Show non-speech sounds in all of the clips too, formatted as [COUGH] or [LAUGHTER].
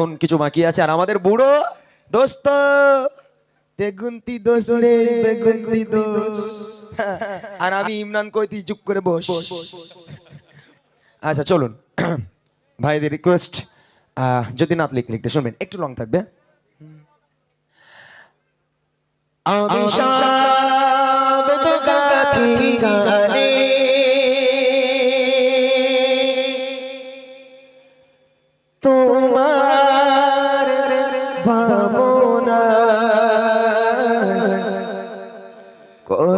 এখন কিছু বাকি আছে। আর আমাদের বুড়ো দোস্ত। তেগুন্তি দোষ রে বেগুন্তি দোষ। আর আমি ইমরান কইতি চুপ করে বস। আচ্ছা চলুন। [CLEARS THROAT] ভাইদের রিকোয়েস্ট যদি নাত লিখতে লিখতে শুনবেন। একটু লং থাকবে। আমি শাবদ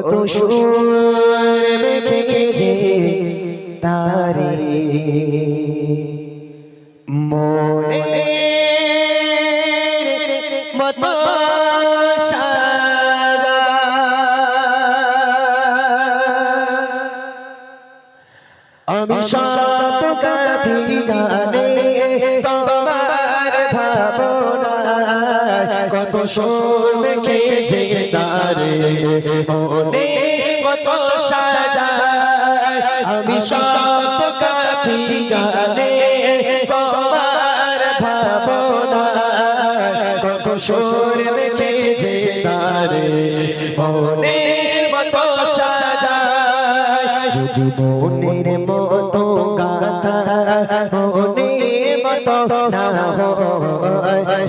কত সুর মেখে যে তারে মনে মত আমি সত কাথি গানে তোমার ভাবনা। কত সুর মেখে যে তারে। মনে কত সাজা। আমি সত কাথি গানে তোমার ভাবনা। কত তারে। মতো সাজা। যদি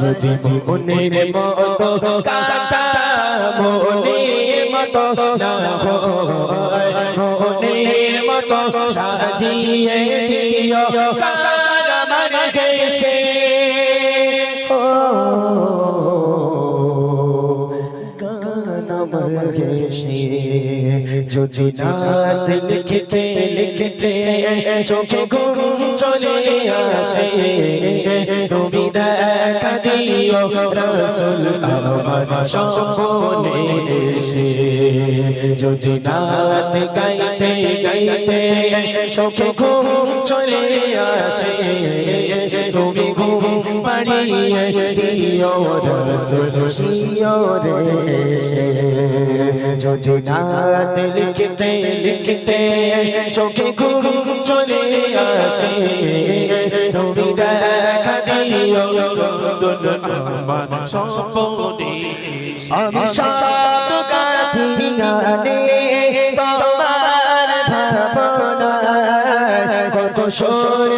যদি মনের মতো গাথা মনের মতো না হয় মনের মতো সাজিয়ে দিও। কার আমার ঘেষে যদি নাত লিখতে লিখতে চোখে ঘুম চলে আসে তুমি দেখা দিও রসুল আমার সম্পনে এসে যদি নাত গাইতে গাইতে চোখে ঘুম চলে আসে তুমি ঘুম পাড়িয়ে দিও রসুল শিওরে। যদি নাত লিখতে লিখতে চোখে ঘুম চলে আসে, তুমি দেখা দিও আমি সব গাথি গানে তোমার কত সুর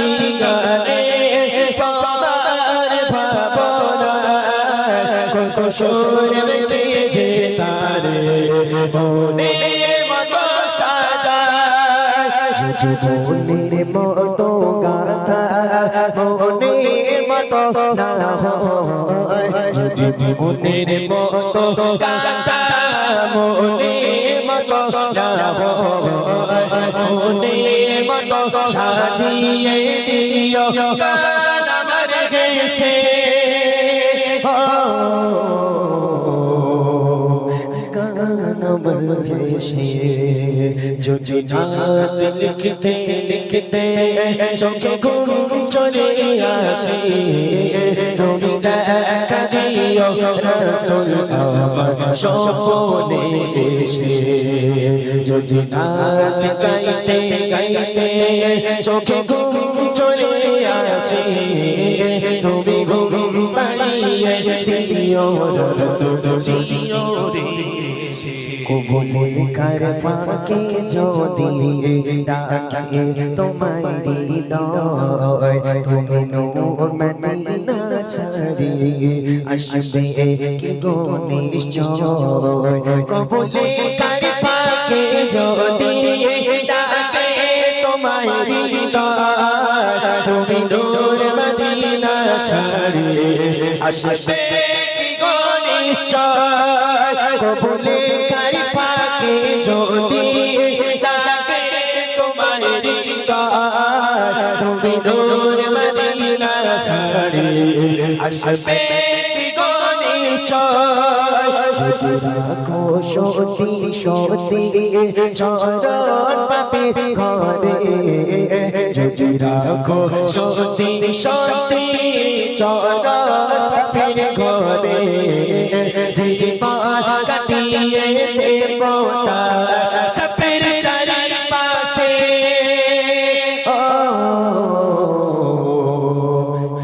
গাথি গানে ভাবনা কত সুর লিখে যে তারে মনে মতো সাজায় যদি মনের মতো গাথা মনের মতো না হয় যদি মনের মতো গাথা মনের মতো না হয় মনের সাজিয়ে দিও। গান আমার ঘেষে। আমার ঘেষে যদি নাত লিখতে লিখতে চোখে ঘুম চলে আসে, তুমি দেখা দিও রসুল আমার স্বপনে এসে। যদি নাত গাইতে গাইতে চোখে ঘুম চলে আসে, তুমি ঘুম পাড়িয়ে দিও রসুল শিওরে কবলে কার ফাঁকে যদি ডাকে তোমায় হৃদয়, তুমি নূর মদিনা ছাড়ি আসবে কি গো নিশ্চয়। কবলে কার ফাঁকে যদি ডাকে তোমায় হৃদয়, তুমি নূর মদিনা ছাড়ি আসবে কি গো নিশ্চয়। হৃদয় তুমি নূর মদিনা ছাড়ি আসবে কি গো নিশ্চয় যদি রাখো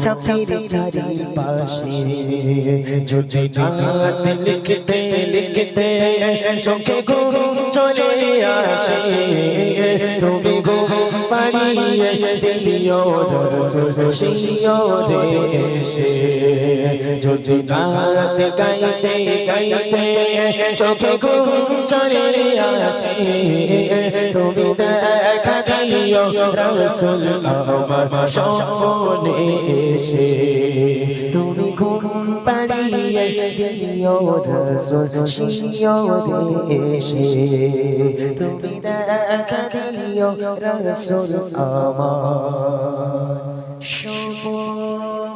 চাচির চারিপাশে যদি নাত লিখতে লিখতে চোখে ঘুম চলে আসে তুমি ঘুম পাড়িয়ে দিও রসুল শিওরে এসে যদি রাত গাইতে গাইতে চোখে ঘুম চলে আসে, তুমি দেখা দিও রসুল আমার সামনে এসে তুমি ঘুম পাড়িয়ে দিও রসুল শিওরে এসে তুমি দেখা দিও রসুল আমার সামনে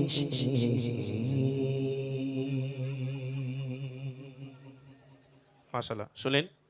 এসে মাশাল্লাহ শুনলেন